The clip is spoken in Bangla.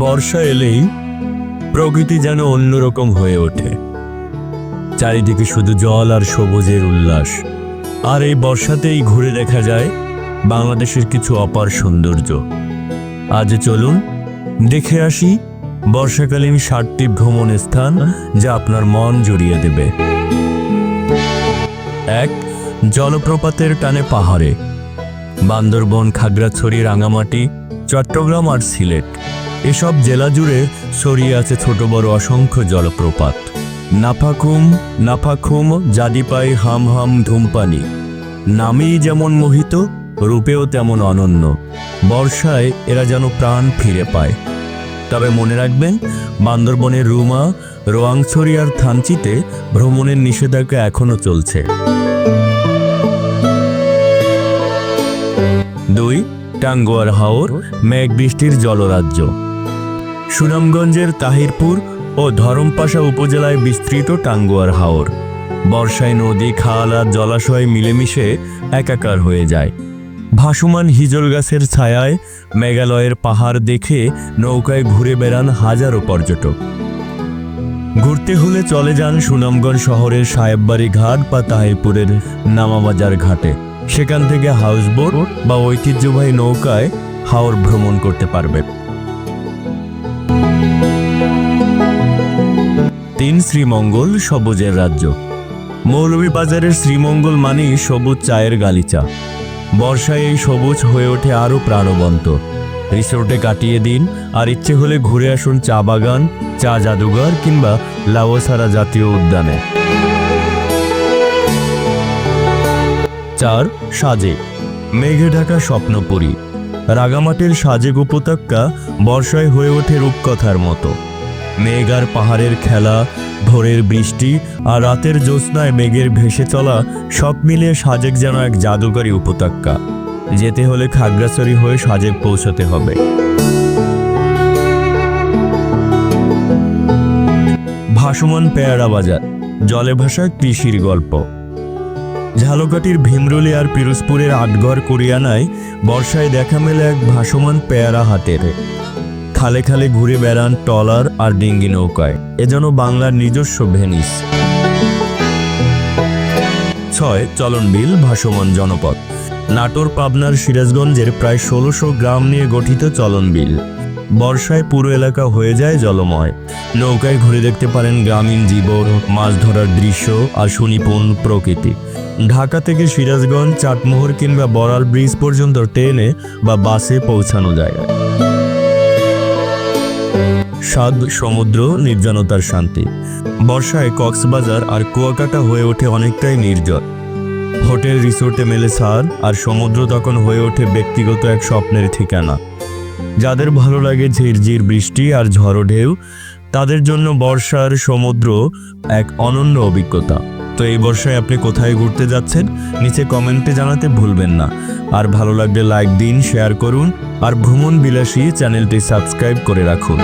বর্ষা এলেই প্রকৃতি যেন অন্যরকম হয়ে ওঠে। চারিদিকে শুধু জল আর সবুজের উল্লাস। আর এই বর্ষাতেই ঘুরে দেখা যায় বাংলাদেশের কিছু অপার সৌন্দর্য। আজ চলুন দেখে আসি বর্ষাকালীন ষাটটি ভ্রমণ স্থান যা আপনার মন জড়িয়ে দেবে। এক, জলপ্রপাতের টানে পাহাড়ে। বান্দরবন, খাগড়াছড়ি, রাঙামাটি, চট্টগ্রাম আর সিলেট। এসব জেলা জুড়ে ছড়িয়ে আছে ছোট বড় অসংখ্য জলপ্রপাত। নাফাখুম নাফাখুম জাদিপাই হাম হাম ধূমপানি। নামেই যেমন মোহিত, রূপেও তেমন অনন্য। বর্ষায় এরা যেন প্রাণ ফিরে পায়। তবে মনে রাখবেন, বান্দরবনের রুমা, রোয়াংছড়ি আর থানচিতে ভ্রমণের নিষেধাজ্ঞা এখনও চলছে। দুই, টাঙ্গুয়ার হাওর মেঘ বৃষ্টির জলরাজ্য। সুনামগঞ্জের তাহিরপুর ও ধরমপাশা উপজেলায় বিস্তৃত টাঙ্গুয়ার হাওর। বর্ষায় নদী, খাল আর জলাশয় মিলেমিশে একাকার হয়ে যায়। ভাসমান হিজল গাছের ছায়ায় মেঘালয়ের পাহাড় দেখে নৌকায় ঘুরে বেড়ান হাজারো পর্যটক। ঘুরতে হলে চলে যান সুনামগঞ্জ শহরের সাহেববাড়ি ঘাট বা তাহিরপুরের নামাবাজার ঘাটে। সেখান থেকে হাউসবোট বা ঐতিহ্যবাহী নৌকায় হাওর ভ্রমণ করতে পারবেন। তিন শ্রীমঙ্গল, সবুজের রাজ্য। মৌলভীবাজারের শ্রীমঙ্গল মানেই সবুজ চায়ের গালিচা। বর্ষায় এই সবুজ হয়ে ওঠে আরও প্রাণবন্ত। রিসোর্টে কাটিয়ে দিন, আর ইচ্ছে হলে ঘুরে আসুন চা বাগান, চা জাদুঘর কিংবা লাওসারা জাতীয় উদ্যানে। চার, সাজে। মেঘে ঢাকা স্বপ্নপুরী। রাগামাটির সাজেক উপত্যকা বর্ষায় হয়ে ওঠে রূপকথার মতো। মেঘ আর পাহাড়ের খেলা, ভোরের বৃষ্টি আর রাতের জ্যোৎস্নায় মেঘের ভেসে চলা সব মিলিয়ে সাজেক যেন এক জাদুকরী উপত্যকা। যেতে হলে খাগড়াছড়ি হয়ে সাজেক পৌঁছতে হবে। ভাসমান পেয়ারা বাজার, জলে ভাসা কৃষির গল্প। ঝালকাঠির ভীমরুলি আর পিরোজপুরের আটঘর কোরিয়ানায় বর্ষায় দেখা মেলে এক ভাসমান পেয়ারা হাটের। খালে খালে ঘুরে বেড়ান টলার আর ডিঙ্গি নৌকায়। এ যেন বাংলার নিজস্ব ভেনিস। ছয় চলনবিল ভাসমান জনপদ। নাটোর পাবনার সিরাজগঞ্জের প্রায় ষোলোশো গ্রাম নিয়ে গঠিত চলনবিল বর্ষায় পুরো এলাকা হয়ে যায় জলময়। নৌকায় ঘুরে দেখতে পারেন গ্রামীণ জীবন, মাছ ধরার দৃশ্য আর সুনিপুণ প্রকৃতি। ঢাকা থেকে সিরাজগঞ্জ, চাটমোহর কিংবা বড়াল ব্রিজ পর্যন্ত ট্রেনে বা বাসে পৌঁছানো যায়। স্বাদ সমুদ্র, নির্জনতার শান্তি। বর্ষায় কক্সবাজার আর কুয়াকাটা হয়ে ওঠে অনেকটাই নির্জন হোটেল রিসোর্টে মেলে সার আর সমুদ্র তখন হয়ে ওঠে ব্যক্তিগত এক স্বপ্নের ঠিকানা। যাদের ভালো লাগে ঝিরঝির বৃষ্টি আর ঝড়ো ঢেউ, তাদের জন্য বর্ষার সমুদ্র এক অনন্য অভিজ্ঞতা। তো এই বর্ষায় আপনি কোথায় ঘুরতে যাচ্ছেন, নিচে কমেন্টে জানাতে ভুলবেন না। আর ভালো লাগলে লাইক দিন, শেয়ার করুন, আর ভ্রমণ বিলাসী চ্যানেলটি সাবস্ক্রাইব করে রাখুন।